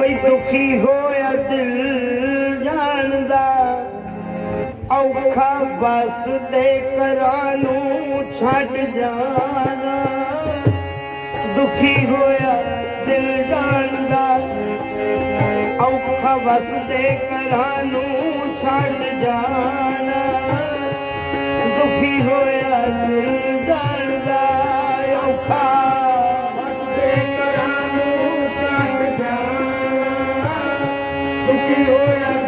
ਬਈ ਦੁਖੀ ਹੋਇਆ ਦਿਲ ਜਾਣਦਾ, ਔਖਾ ਬਸ ਤੇ ਕਰਾਂ ਨੂੰ ਛੱਡ ਜਾਣਾ। ਦੁਖੀ ਹੋਇਆ ਦਿਲ ਜਾਣਦਾ, ਔਖਾ ਬਸ ਤੇ ਕਰਾਂ ਨੂੰ ਛੱਡ ਜਾਣਾ। ਦੁਖੀ ਹੋਇਆ ਦਿਲ ਜਾਣਦਾ, ਔਖਾ ਦੁਖੀ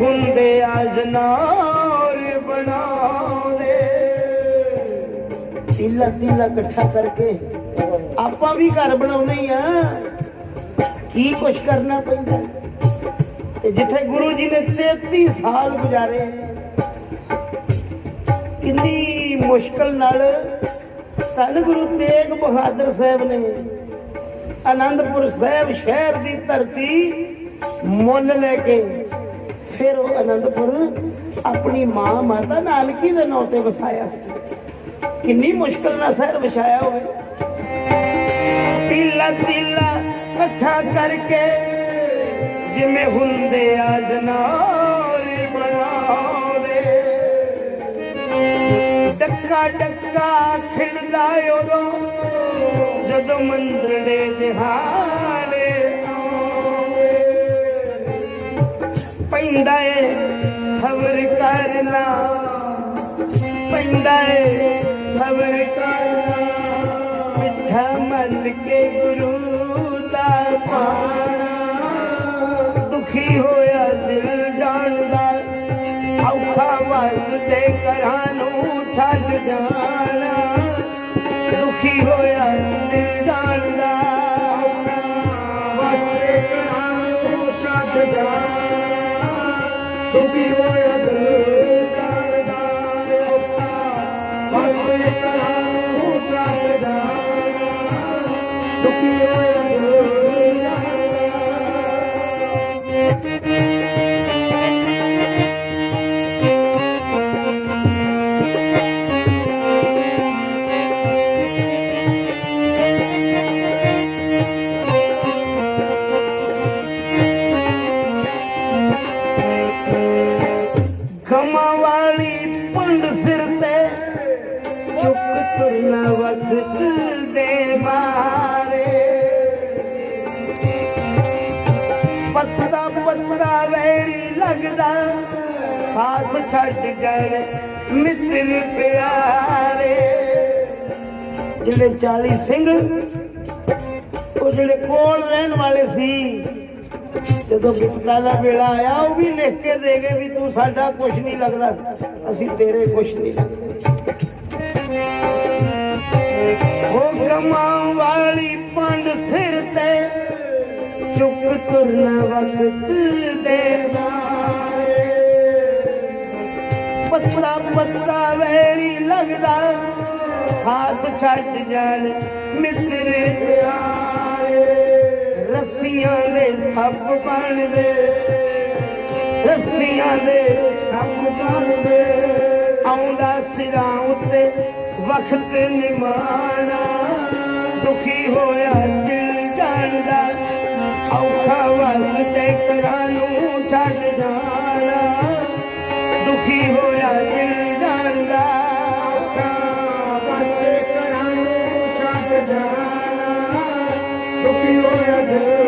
ਹੁੰਦੇ ਅਜਨਾਰ ਬਣਾਉਂਦੇ। ਤਿਲਾ ਤਿਲਾ ਇਕੱਠਾ ਕਰਕੇ ਆਪਾਂ ਵੀ ਘਰ ਬਣਾਉਣੇ ਹੀ ਆ। ਕੀ ਕੁਛ ਕਰਨਾ ਪੈਂਦਾ? ਤੇ ਜਿੱਥੇ ਗੁਰੂ ਜੀ ਨੇ 33 ਸਾਲ ਗੁਜ਼ਾਰੇ, ਕਿੰਨੀ ਮੁਸ਼ਕਲ ਨਾਲ ਧੰਨ ਗੁਰੂ ਤੇਗ ਬਹਾਦਰ ਸਾਹਿਬ ਨੇ ਆਨੰਦਪੁਰ ਸਾਹਿਬ ਸ਼ਹਿਰ ਦੀ ਧਰਤੀ ਮੁੱਲ ਲੈ ਕੇ ਫਿਰ ਉਹ ਅਨੰਦਪੁਰ ਆਪਣੀ ਮਾਂ ਮਾਤਾ ਨਾਨਕੀ ਦੇ ਨਾਂ ਤੇ ਵਸਾਇਆ ਸੀ। ਕਿੰਨੀ ਮੁਸ਼ਕਲ ਨਾਲ ਸ਼ਹਿਰ ਵਸਾਇਆ ਹੋਵੇ। ਤਿੱਲਾ ਤਿੱਲਾ ਇਕੱਠਾ ਕਰਕੇ ਜਿਵੇਂ ਹੁੰਦੇ ਆ ਜਨਾਰ ਬਣਾਉਂਦੇ। ਡੱਕਾ ਡੱਕਾ ਖਿੜਦਾ ਉਦੋਂ ਜਦੋਂ ਮੰਦਰੇ ਦਿਹਾੜੇ ਪੈਂਦਾ ਏ ਸਬਰ ਕਰਨਾ ਪੈਂਦਾ ਏ ਸਬਰ ਕਰਨਾ ਮਿੱਠਾ ਮਨ ਕੇ ਗੁਰੂ ਦਾ ਪਾਣਾ। ਦੁਖੀ ਹੋਇਆ ਦਿਲ ਜਾਣਦਾ, ਔਖਾ ਵਸ ਤੇ ਕਰਾਂ ਨੂੰ ਛੱਡ ਜਾਣਾ। ਦੁਖੀ ਹੋਇਆ ਦਿਲ ਜਾਣਦਾ ਵਸ ਤੇ ਕਰਾਂ ਨੂੰ ਛੱਡ ਜਾਣਾ। ਦੁਖੀ ਹੋਇਆ ਲੱਗਦਾ। ਸਾਥ ਛੱਡ ਗਏ ਮਿੱਤਰ ਪਿਆਰੇ। ਜਿਹੜੇ 40 ਸਿੰਘ, ਉਹ ਜਿਹੜੇ ਕੋਲ ਰਹਿਣ ਵਾਲੇ ਸੀ, ਜਦੋਂ ਬਿਪਤਾ ਦਾ ਵੇਲਾ ਆਇਆ, ਉਹ ਵੀ ਲਿਖ ਕੇ ਦੇ ਗਏ ਵੀ ਤੂੰ ਸਾਡਾ ਕੁਝ ਨਹੀਂ ਲੱਗਦਾ, ਅਸੀਂ ਤੇਰੇ ਕੁਝ ਨਹੀਂ ਲੱਗਦੇ। ਉਹ ਗਮਾਂ ਵਾਲੀ ਪੰਡ ਸਿਰ ਤੇ, ਚੁੱਕ ਤੁਰਨਾ ਵਕਤ ਦੇ ਪੱਤਾ ਪੱਤਾ ਵੈਰੀ ਲੱਗਦਾ। ਹੱਥ ਛੱਡ ਜਾਣ ਮਿੱਤਰ ਪਿਆਰੇ। ਰੱਸੀਆਂ ਦੇ ਸੱਪ ਬਣਦੇ। ਰੱਸੀਆਂ ਦੇ ਸੱਪ ਬਣਦੇ। ਆਉਂਦਾ ਸਿਰਾਂ ਉੱਤੇ ਵਕਤ ਨਿਮਾਣਾ। ਦੁਖੀ ਹੋਇਆ ਦਿਲ ਜਾਣਦਾ। ਔਖਾ ਵਸ ਤੇ ਕਰਾਂ ਨੂੰ ਛੱਡ ਜਾਣਾ। ਦੁਖੀ ਹੋਇਆ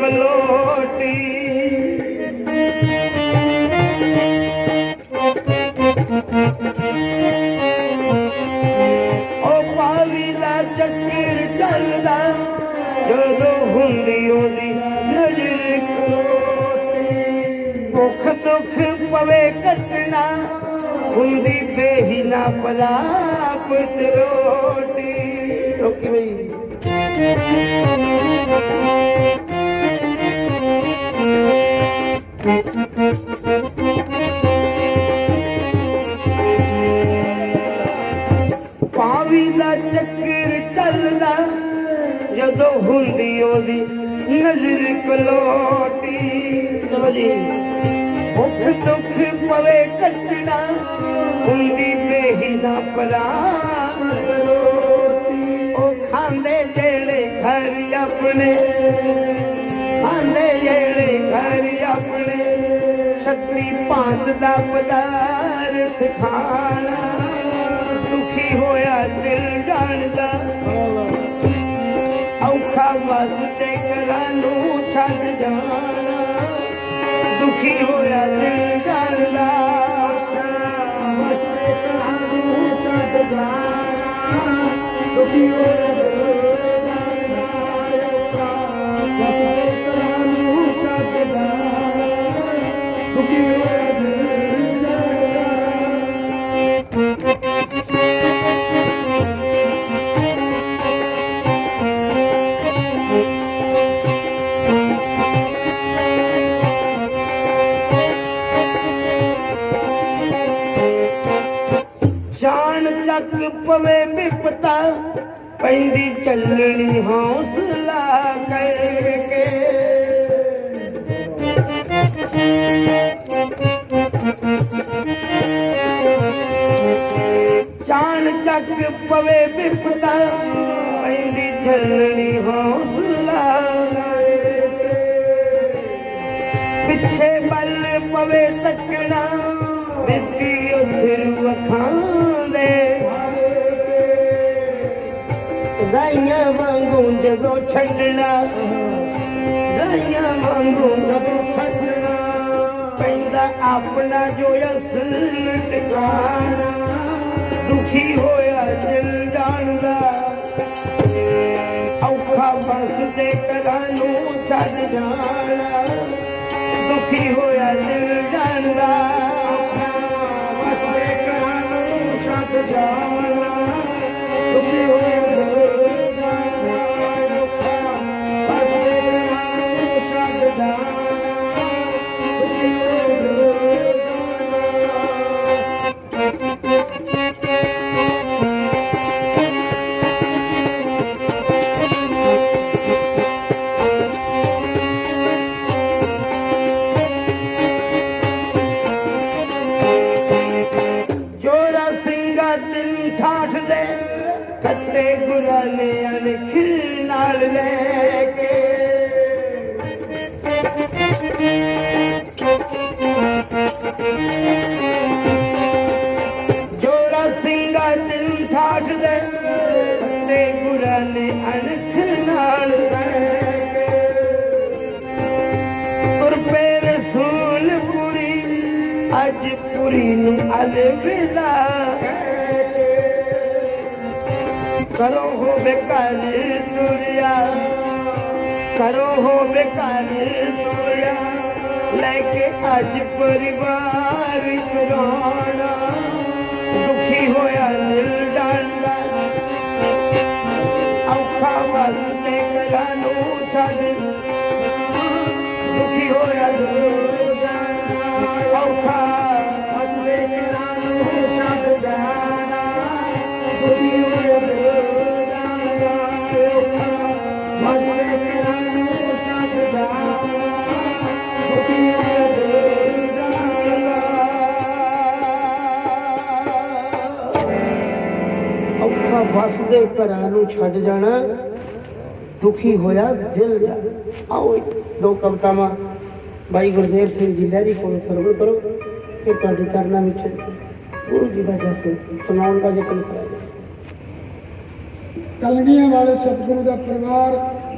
ਕਲੋਟੀ। ਉਹ ਪਾਵੀ ਦਾ ਚੱਕਰ ਚੱਲਦਾ, ਜਦੋਂ ਹੁੰਦੀ ਉਹਦੀ ਨਜ਼ਰ ਕਲੋਟੀ। ਭੁੱਖ ਦੁੱਖ ਪਵੇ ਕੱਟਣਾ, ਹੁੰਦੀ ਬੇਹੀ ਨਾ ਪਲਾਪਤ ਰੋਟੀ। ਰੋਕੀ ਬਈ। پاوي چڪر چلا جڏو هوندي نظر ڪلو بک دک پوي ڪٽڻي ميهه نه پاڻ ਆਪਣੇ। ਖਾਂਦੇ ਜਿਹੜੇ ਘਰ ਆਪਣੇ। ਛਤਰੀ ਭਾਂਤ ਦਾ ਪਦਾਰਥ ਖਾਣਾ ਦੁਖੀ ਹੋਇਆ ਦਿਲ ਜਾਣਦਾ। ਔਖਾ ਵਸਦੇ ਘਰਾਂ ਨੂੰ ਛੱਡ ਜਾਣਾ। ਦੁਖੀ ਹੋਇਆ ਦਿਲ ਜਾਣਦਾ। ਵਸਦੇ ਘਰਾਂ ਨੂੰ ਛੱਡ ਜਾਣਾ। ਦੁਖੀ ਹੋਇਆ ਜਾਣ ਪਵੇ ਵਿਪਤਾ ਪੈਂਦੀ ਚੱਲਣੀ ਹੌਸਲਾ ਕਰਕੇ। ਜਾਣ ਚੱਕ ਪਵੇ ਵਿਪਤਾ ਪੈਂਦੀ ਚੱਲਣੀ ਹੌਸਲਾ ਪਿੱਛੇ ਬੱਲ ਪਵੇ ਤੱਕਣਾ। ਦਿੱਤੀ ਉਧਰ ਵਖਾਂਦੇ ਰਾਈਆਂ ਵਾਂਗੂ ਜਦੋਂ ਛੱਡਣਾ ਰਾਈਆਂ ਵਾਂਗੂ ਜਦੋਂ ਛੱਡਣਾ, ਪੈਂਦਾ ਆਪਣਾ ਜੋ ਅਸਲ ਟਿਕਾਣਾ ਦੁਖੀ ਹੋਇਆ ਦਿਲ ਜਾਣਦਾ, ਔਖਾ ਬਸਦੇ ਘਰਾਂ ਨੂੰ ਛੱਡ ਜਾਣਾ। ਦੁਖੀ ਹੋਇਆ ਦਿਲ ਦਿਨ ਠਾਠ ਦੇ ਕੱਤੇ ਗੁਰਾਨੇ ਅਣਖ ਨਾਲ ਲੈ ਕੇ। ਜੋਰਾ ਸਿੰਘਾ ਦਿਨ ਠਾਠ ਦੇ ਕੱਤੇ ਗੁਰਾਨੇ ਅਣਖ ਨਾਲ ਲੈ ਕੇ। ਤੁਰ ਰਸੂਲ ਪੁਰੀ, ਅੱਜ ਪੁਰੀ ਨੂੰ ਅਲਵਿਦਾ ਕਰੋ ਹੋ ਬੇਕਾਰ ਦੁਰੀਆ ਕਰੋ ਹੋ ਬੇਕਾਰ ਦੁਰੀਆ ਲੈ ਕੇ ਅੱਜ ਪਰਿਵਾਰ ਕਰੋਣਾ ਦੁਖੀ ਹੋਇਆ ਦਿਲ ਡਾਂਦਾ ਔਖਾ ਵਸਦੇ ਘਰਾਂ ਨੂੰ ਛੱਡ। ਦੁਖੀ ਹੋਇਆ ਦਿਲ ਵਸਦੇ ਘਰਾਂ ਨੂੰ ਛੱਡ ਜਾਣਾ। ਦੁਖੀ ਹੋਇਆ ਦਿਲ ਜਾ ਆਓ ਦੋ ਕਵਿਤਾਵਾਂ। ਬਾਈ ਗੁਰਦੇਵ ਸਿੰਘ ਜੀ, ਲਹਿਰੀ ਕੋਲ ਸਰਵਰ ਕਰੋ। ਇਹ ਤੁਹਾਡੇ ਚਰਨਾਂ ਵਿੱਚ ਗੁਰੂ ਜੀ ਦਾ ਜਸ ਸੁਣਾਉਣ ਦਾ ਯਤਨ ਕਰਾਂਗੇ। ਕਲਗੀਆਂ ਵਾਲੇ ਸਤਿਗੁਰੂ ਦਾ ਪਰਿਵਾਰ